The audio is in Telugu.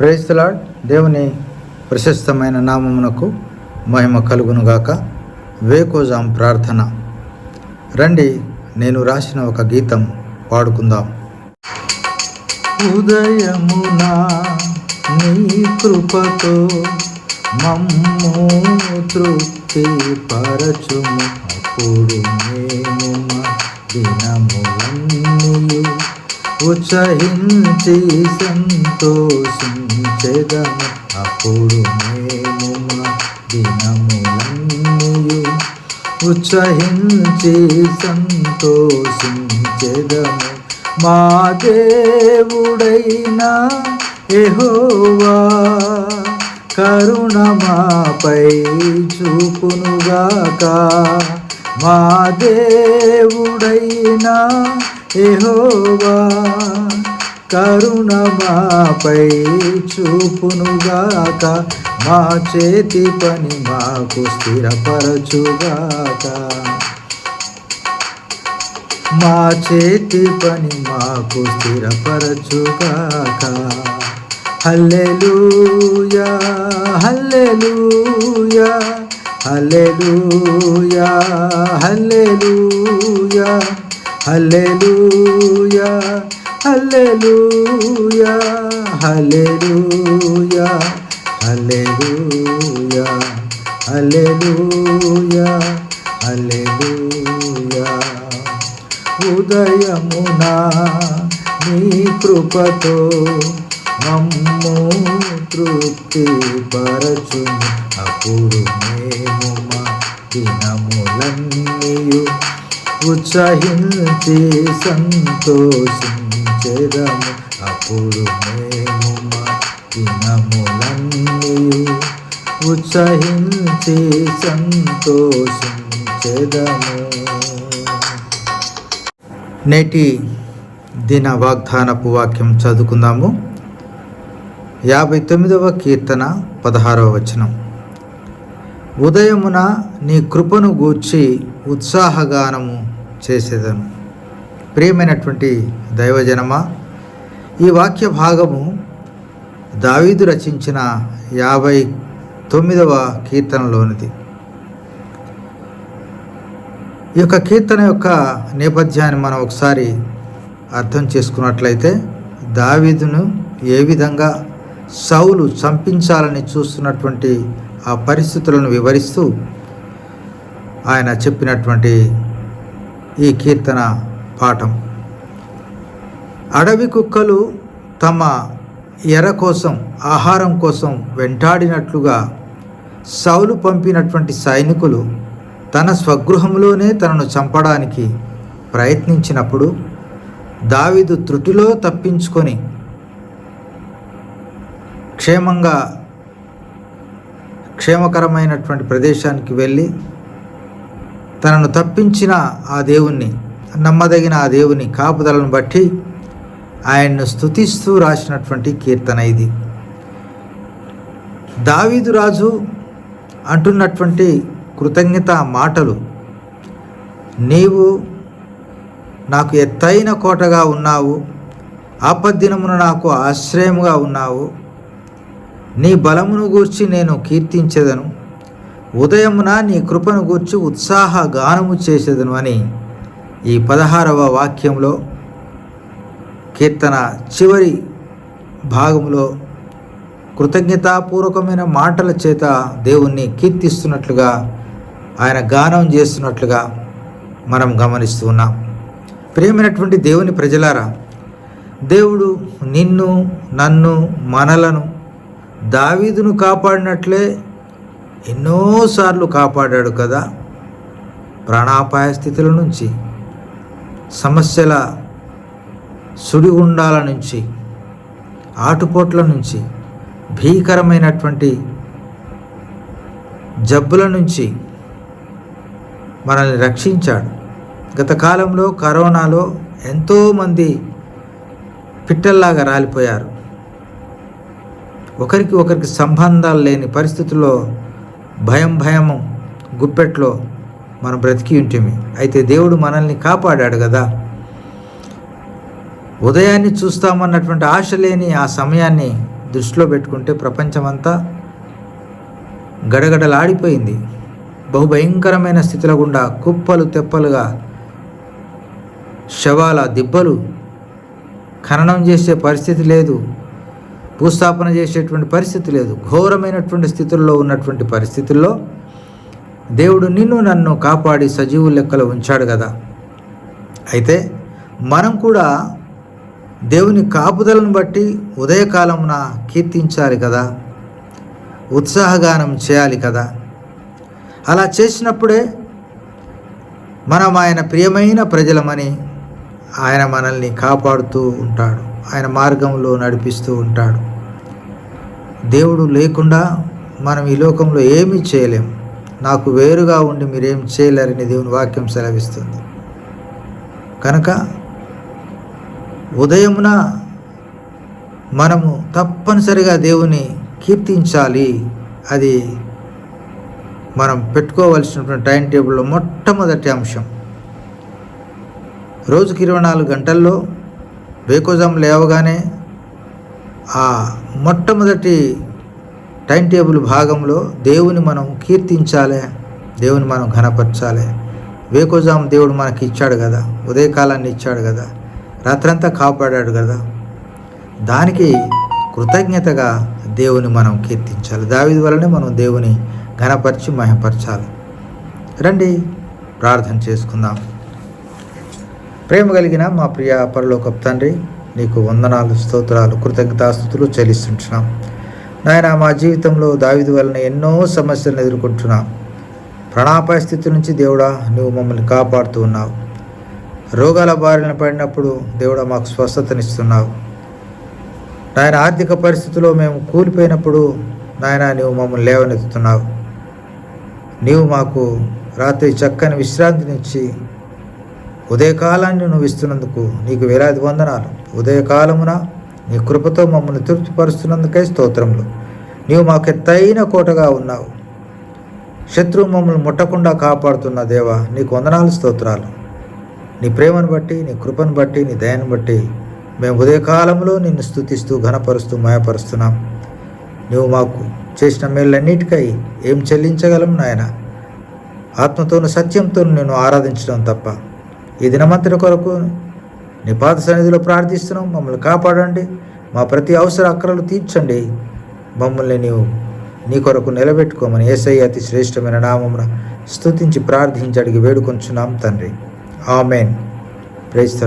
ప్రేస్తలాడ్ దేవుని ప్రశస్తమైన నామమునకు మహిమ కలుగునుగాక. వేకోజాం ప్రార్థన. రండి నేను రాసిన ఒక గీతం పాడుకుందాం. ఉదయమునా నీ కృపతో మమ్ము తృప్తి పరచుము. అప్పుడు మేము దినములన్నీ ఉత్సహించి సంతోషించెదము. అప్పుడు మేము మా దినములన్నీయు ఉత్సహించి సంతోషించెదము. మా దేవుడైనా ఎహోవా కరుణ మాపై చూపునుగాక. మా దేవుడైనా ఎహోవా కరుణ మాపై చూపునుగాక మా చేతి పని మాకు స్థిరపరచుగాక. మా చేతి పని మాకు స్థిరపరచుగాక. హల్లెలూయా హల్లెలూయా హల్లెలూయా హల్లెలూయా. హల్లెలూయా హల్లెలూయా హల్లెలూయా హల్లెలూయా హల్లెలూయా హల్లెలూయా. ఉదయమున నీ కృపతో మమ్ము తృప్తి పరచుము. అప్పుడు మేము మా దినములన్నీయు ఉత్సహించి సంతోషించెదము. అప్పుడు మేము మా దినములన్నీయు ఉత్సహించి సంతోషించెదము. నేటి దిన వాగ్దానపు వాక్యం చదువుకుందాము. యాభై తొమ్మిదవ కీర్తన పదహారవ వచనం. ఉదయమున నీ కృపను గూర్చి ఉత్సాహగానము చేసేదను. ప్రియమైనటువంటి దైవజనమా ఈ వాక్య భాగము దావీదు రచించిన యాభై తొమ్మిదవ కీర్తనలోనిది. ఈ యొక్క కీర్తన యొక్క నేపథ్యాన్ని మనం ఒకసారి అర్థం చేసుకున్నట్లయితే దావీదును ఏ విధంగా సౌలు చంపించాలని చూస్తున్నటువంటి ఆ పరిస్థితులను వివరిస్తూ ఆయన చెప్పినటువంటి ఈ కీర్తన పాఠం. అడవి కుక్కలు తమ ఎర కోసం ఆహారం కోసం వెంటాడినట్లుగా సౌలు పంపినటువంటి సైనికులు తన స్వగృహంలోనే తనను చంపడానికి ప్రయత్నించినప్పుడు దావీదు త్రుటిలో తప్పించుకొని క్షేమంగా క్షేమకరమైనటువంటి ప్రదేశానికి వెళ్ళి తనను తప్పించిన ఆ దేవుణ్ణి నమ్మదగిన ఆ దేవుని కాపుదలను బట్టి ఆయన్ను స్తుతిస్తూ రాసినటువంటి కీర్తన ఇది. దావీదు రాజు అంటున్నటువంటి కృతజ్ఞత మాటలు నీవు నాకు ఎత్తైన కోటగా ఉన్నావు ఆపద్దినమున నాకు ఆశ్రయముగా ఉన్నావు నీ బలమును గూర్చి నేను కీర్తించేదను. ఉదయమున నీ కృపను గూర్చి ఉత్సాహ గానము చేసేదను అని ఈ పదహారవ వాక్యంలో కీర్తన చివరి భాగంలో కృతజ్ఞతాపూర్వకమైన మాటల చేత దేవుణ్ణి కీర్తిస్తున్నట్లుగా ఆయన గానం చేస్తున్నట్లుగా మనం గమనిస్తూ ఉన్నాం. ప్రియమైనటువంటి దేవుని ప్రజలారా దేవుడు నిన్ను నన్ను మనలను దావీదును కాపాడినట్లే ఎన్నోసార్లు కాపాడాడు కదా ప్రాణాపాయ స్థితుల నుంచి సమస్యల సుడిగుండాల నుంచి ఆటుపోట్ల నుంచి భీకరమైనటువంటి జబ్బుల నుంచి మనల్ని రక్షించాడు. గత కాలంలో కరోనాలో ఎంతోమంది పిట్టల్లాగా రాలిపోయారు. ఒకరికి ఒకరికి సంబంధాలు లేని పరిస్థితుల్లో భయం భయం గుప్పెట్లో మనం బ్రతికి ఉంటేమి. అయితే దేవుడు మనల్ని కాపాడాడు కదా. ఉదయాన్ని చూస్తామన్నటువంటి ఆశ లేని ఆ సమయాన్ని దృష్టిలో పెట్టుకుంటే ప్రపంచమంతా గడగడలాడిపోయింది. బహుభయంకరమైన స్థితిలో గుండా కుప్పలు తెప్పలుగా శవాల దిబ్బలు ఖననం చేసే పరిస్థితి లేదు. భూస్థాపన చేసేటువంటి పరిస్థితి లేదు. ఘోరమైనటువంటి స్థితుల్లో ఉన్నటువంటి పరిస్థితుల్లో దేవుడు నిన్ను నన్ను కాపాడి సజీవు లెక్కలో ఉంచాడు కదా. అయితే మనం కూడా దేవుని కాపుదలను బట్టి ఉదయకాలమున కీర్తించాలి కదా. ఉత్సాహగానం చేయాలి కదా. అలా చేసినప్పుడే మనం ఆయన ప్రియమైన ప్రజలమని ఆయన మనల్ని కాపాడుతూ ఉంటాడు. ఆయన మార్గంలో నడిపిస్తూ ఉంటాడు. దేవుడు లేకుండా మనం ఈ లోకంలో ఏమీ చేయలేం. నాకు వేరుగా ఉండి మీరేం చేయలేరని దేవుని వాక్యం సెలవిస్తుంది. కనుక ఉదయమున మనము తప్పనిసరిగా దేవుని కీర్తించాలి. అది మనం పెట్టుకోవలసినటువంటి టైం టేబుల్లో మొట్టమొదటి అంశం. రోజుకి ఇరవై నాలుగు గంటల్లో వేకోజాం లేవగానే ఆ మొట్టమొదటి టైం టేబుల్ భాగంలో దేవుని మనం కీర్తించాలి దేవుని మనం ఘనపరచాలి. వేకోజాం దేవుడు మనకి ఇచ్చాడు కదా ఉదయకాలాన్ని ఇచ్చాడు కదా రాత్రంతా కాపాడాడు కదా. దానికి కృతజ్ఞతగా దేవుని మనం కీర్తించాలి. దావిది వలనే మనం దేవుని ఘనపరిచి మహపరచాలి రండి ప్రార్థన చేసుకుందాం. ప్రేమ కలిగిన మా ప్రియ పరలోక తండ్రి నీకు వందనాలు స్తోత్రాలు కృతజ్ఞతాస్థుతులు చెల్లిస్తుంటున్నాం. నాయన మా జీవితంలో దావిది వలన ఎన్నో సమస్యలను ఎదుర్కొంటున్నాం. ప్రాణాపాయ స్థితి నుంచి దేవుడా నువ్వు మమ్మల్ని కాపాడుతూ ఉన్నావు. రోగాల బారిన పడినప్పుడు దేవుడా మాకు స్వస్థతనిస్తున్నావు. నాయన ఆర్థిక పరిస్థితిలో మేము కూలిపోయినప్పుడు నాయన నీవు మమ్మల్ని లేవనెత్తుతున్నావు. నీవు మాకు రాత్రి చక్కని విశ్రాంతినిచ్చి ఉదయకాలాన్ని నువ్వు ఇస్తున్నందుకు నీకు వేలాది వందనాలు. ఉదయకాలమున నీ కృపతో మమ్మల్ని తృప్తిపరుస్తున్నందుకై స్తోత్రములు. నీవు మాకు ఎత్తైన కోటగా ఉన్నావు. శత్రువు మమ్మల్ని ముట్టకుండా కాపాడుతున్న దేవా నీకు వందనాలు స్తోత్రాలు. నీ ప్రేమను బట్టి నీ కృపను బట్టి నీ దయను బట్టి మేము ఉదయకాలంలో నిన్ను స్థుతిస్తూ ఘనపరుస్తూ మయపరుస్తున్నాం. నువ్వు మాకు చేసిన మేళ్ళన్నిటికై ఏం చెల్లించగలం నాయన? ఆత్మతోను సత్యంతో నేను ఆరాధించడం తప్ప ఈ దినమంతటి కొరకు నీ పాత సన్నిధిలో ప్రార్థిస్తున్నాం. మమ్మల్ని కాపాడండి. మా ప్రతి అవసర అక్కరలు తీర్చండి. మమ్మల్ని నీవు నీ కొరకు నిలబెట్టుకోమని ఏసై అతి శ్రేష్టమైన నామమున స్తుతించి ప్రార్థించి అడిగి వేడుకొంచున్నాం తండ్రి. ఆమెన్. Praise the